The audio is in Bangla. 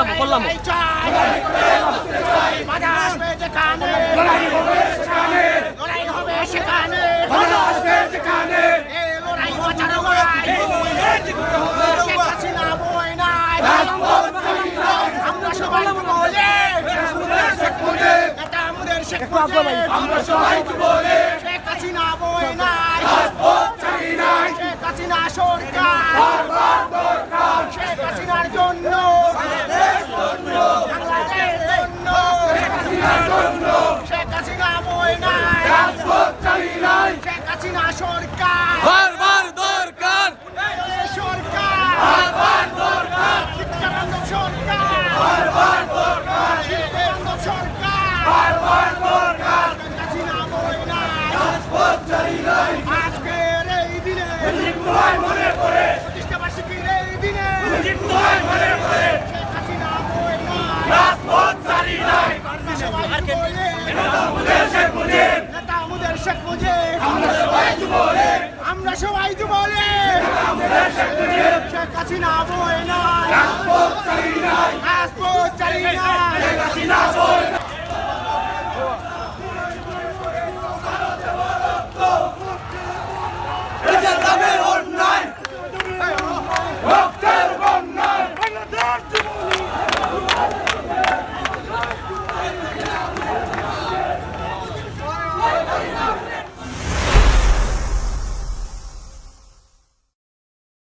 করলাম করলাম। আমরা সবাই আমরা সবাই হাসিনা সরকার বারবার দরকার সরকার শিক্ষানন্দ সরকার শিক্ষানন্দ সরকার শেখ হাসিনা বই নাই। আজকের এই দিনে প্রতিষ্ঠা বার্ষিকীর এই দিনে শেখ হাসিনা বই নাই। সবাই বলে নেতা আমাদের শেখ মুজিব। আমরা শেখ হাসিনা বই নাই রাজপথ